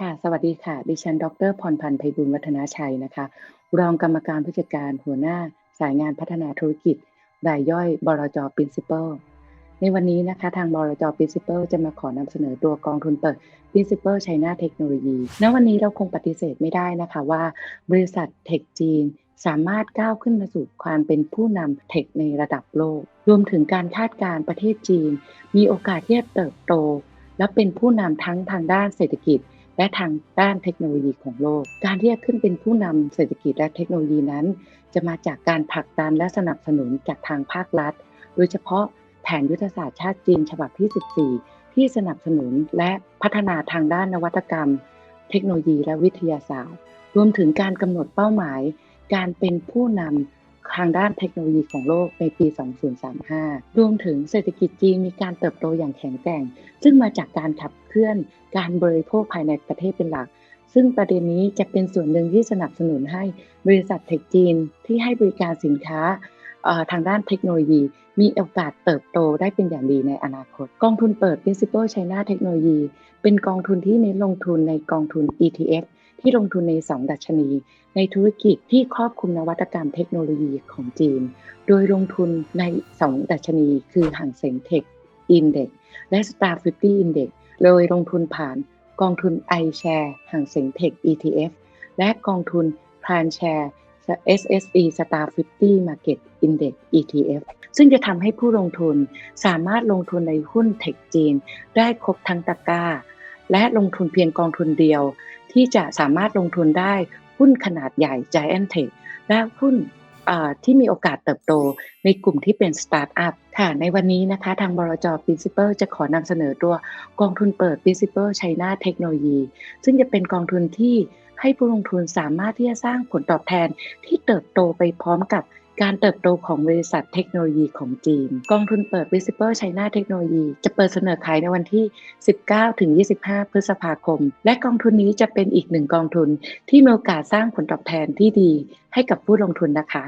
ค่ะ สวัสดีค่ะ ดิฉัน ดร.พรพันธ์ไพบูลย์วัฒนาชัยนะคะ รองกรรมการผู้จัดการหัวหน้าสายงานพัฒนาธุรกิจ รายย่อยบลจ. Principal ในวันนี้นะคะ ทางบลจ. Principal จะมาขอนำเสนอตัวกองทุนเปิด Principal China Technology ณ วันนี้เราคงปฏิเสธไม่ได้นะคะว่า บริษัทเทคจีนสามารถก้าวขึ้นมาสู่ความเป็นผู้นำเทคในระดับโลก รวมถึงการคาดการณ์ประเทศจีน มีโอกาสที่จะเติบโต และเป็นผู้นำทั้งทางด้านเศรษฐกิจ และทางด้านเทคโนโลยีของโลก การที่จะขึ้นเป็นผู้นำเศรษฐกิจและเทคโนโลยีนั้น จะมาจากการผลักดันและสนับสนุนจากทางภาครัฐ โดยเฉพาะแผนยุทธศาสตร์ชาติจีนฉบับที่ 14 ที่สนับสนุนและพัฒนาทางด้านนวัตกรรม เทคโนโลยีและวิทยาศาสตร์ รวมถึงการกำหนดเป้าหมาย การเป็นผู้นำ ทางด้านเทคโนโลยีของโลกในปี 2035 รวมถึงเศรษฐกิจจีนมีการเติบโตอย่างแข็งแกร่ง ซึ่งมาจากการขับเคลื่อนการบริโภคภายในประเทศเป็นหลัก ซึ่งประเด็นนี้จะเป็นส่วนหนึ่งที่สนับสนุนให้บริษัทเทคจีนที่ให้บริการสินค้าทางด้านเทคโนโลยี มีโอกาสเติบโตได้เป็นอย่างดีในอนาคต กองทุนเปิด Principal China Technology เป็นกองทุนที่เน้นลงทุนในกองทุน ETF ที่ลงทุนใน 2 ดัชนี ในธุรกิจที่ครอบคลุมนวัตกรรมเทคโนโลยีของจีน โดยลงทุนใน 2 ดัชนี คือห่างเสงเทคอินเด็กและ Star 50 Index โดยลงทุนผ่านกองทุน iShare ห่างเสงเทค ETF และกองทุน Plan Share SSE Star 50 Market Index ETF ซึ่งจะทำให้ผู้ลงทุนสามารถลงทุนในหุ้นเทคจีน ได้ครบทั้งตะกร้า และลงทุนเพียงกองทุนเดียว ที่จะสามารถลงทุนได้หุ้นขนาดใหญ่ Giant Tech และหุ้นที่มีโอกาสเติบโตในกลุ่มที่เป็นสตาร์ทอัพค่ะในวันนี้นะคะ ทางบลจ Principal จะขอนำเสนอตัวกองทุนเปิด Principal China Technology ซึ่งจะเป็นกองทุนที่ให้ผู้ลงทุนสามารถที่จะสร้างผลตอบแทนที่เติบโตไปพร้อมกับ การเติบโตของบริษัทเทคโนโลยีของจีน กองทุนเปิด Visible China Technology จะเปิดเสนอขายในวันที่ 19 ถึง 25 พฤษภาคม และกองทุนนี้จะเป็นอีกหนึ่งกองทุนที่มีโอกาสสร้างผลตอบแทนที่ดีให้กับผู้ลงทุนนะคะ